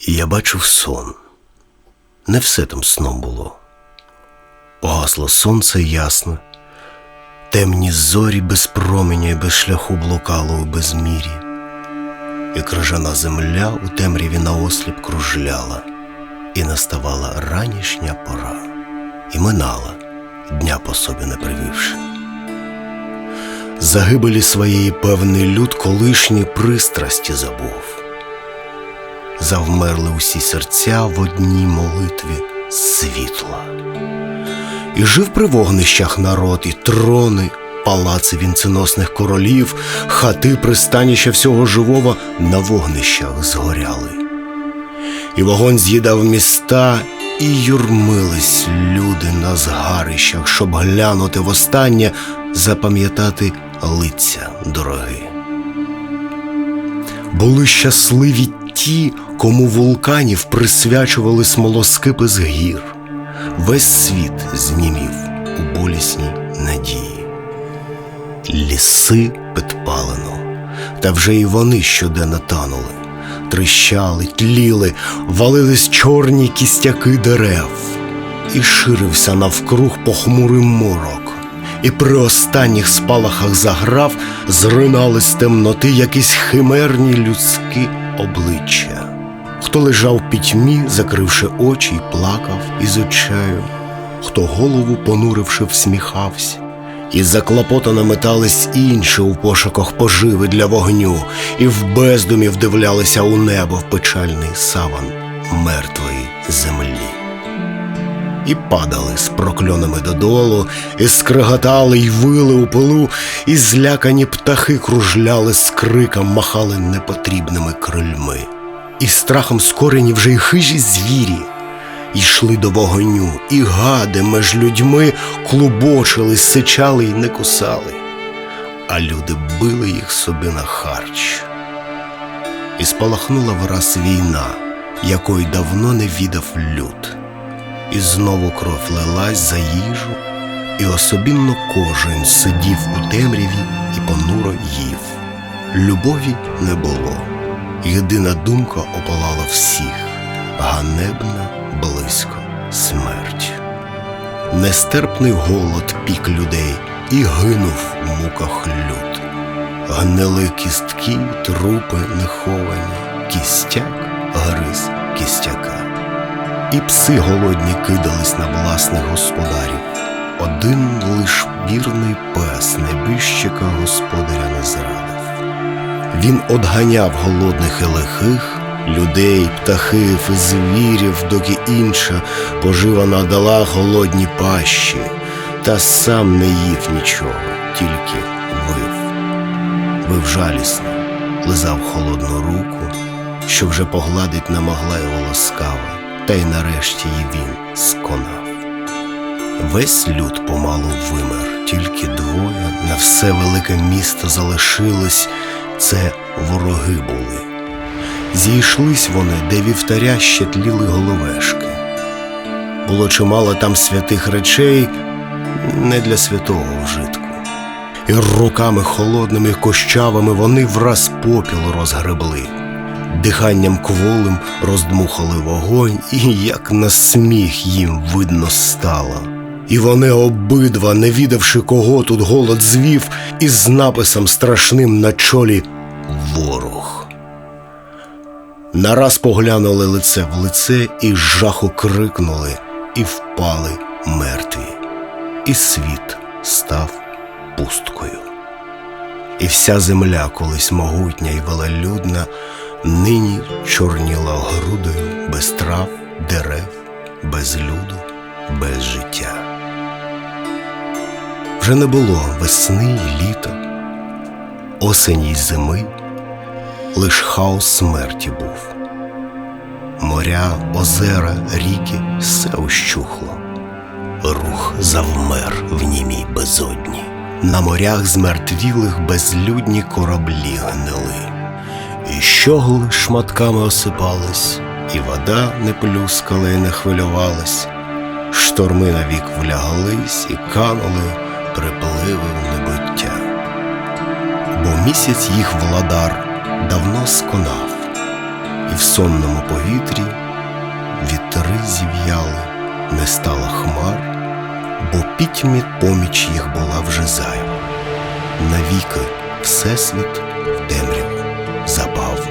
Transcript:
І я бачив сон. Не все там сном було. Погасло сонце ясно, темні зорі без променя і без шляху блукало у безмірі, і крижана земля у темряві наосліп кружляла, і наставала ранішня пора, і минала, дня по собі не привівши. Загибелі своєї певний люд колишні пристрасті забув завмерли усі серця в одній молитві світла. І жив при вогнищах народ, і трони, палаци вінценосних королів, хати пристаніща всього живого на вогнищах згоряли. І вогонь з'їдав міста, і юрмились люди на згарищах, щоб глянути востаннє, запам'ятати лиця дороги. Були щасливі ті, кому вулканів присвячували смолоскипи з гір. Весь світ знімів у болісній надії. Ліси підпалено, та вже і вони щоденно танули, тріщали, тліли, валились чорні кістяки дерев, і ширився навкруг похмурий морок. І при останніх спалахах заграв зринали з темноти якісь химерні людські обличчя. Хто лежав в пітьмі, закривши очі, й плакав із очею, хто голову понуривши, всміхався, і заклопотано метались інші у пошуках поживи для вогню, і в бездумі вдивлялися у небо в печальний саван мертвої землі. І падали з прокльонами додолу, і скриготали, й вили у пилу, і злякані птахи кружляли з криком, махали непотрібними крильми. І страхом скорені вже й хижі звірі йшли до вогоню, і гади меж людьми клубочили, сичали й не кусали, а люди били їх собі на харч. І спалахнула враз війна, якої давно не відав люд. І знову кров лилась за їжу, і особінно кожен сидів у темряві і понуро їв. Любові не було. Єдина думка опалала всіх, ганебна близько смерть. Нестерпний голод пік людей і гинув у муках люд. Гнили кістки, трупи неховані, кістяк гриз кістяка. І пси голодні кидались на власних господарів. Один лиш вірний пес небіжчика господаря не зрадив. Він одганяв голодних і лихих людей, птахів і звірів, доки інша пожива надала голодні пащі, та сам не їв нічого, тільки вив. Вив жалісно, лизав холодну руку, що вже погладить не могла його ласкаво, та й нарешті й він сконав. Весь люд помалу вимер, тільки двоє на все велике місто залишилось, це вороги були. Зійшлись вони, де вівтаря ще тліли головешки. Було чимало там святих речей, не для святого вжитку. І руками холодними кощавими вони враз попіл розгребли, диханням кволим роздмухали вогонь, і як на сміх їм видно стало. І вони обидва, не відавши, кого тут голод звів, із написом страшним на чолі ворог. Нараз поглянули лице в лице і жаху крикнули, і впали мертві, і світ став пусткою. І вся земля, колись могутня і велелюдна, нині чорніла грудою без трав, дерев, без люду, без життя. Вже не було весни й літа, осені й зими, лиш хаос смерті був. Моря, озера, ріки все ущухло, рух завмер в німій безодні. На морях змертвілих безлюдні кораблі гнили, і щогли шматками осипались, і вода не плюскала і не хвилювалась, шторми навік вляглись і канули припливи в небуття. Бо місяць їх владар давно сконав, і в сонному повітрі вітри зів'яли, не стало хмар, бо пітьмі поміч їх була вже зайва. Навіки всесвіт в темряву забав.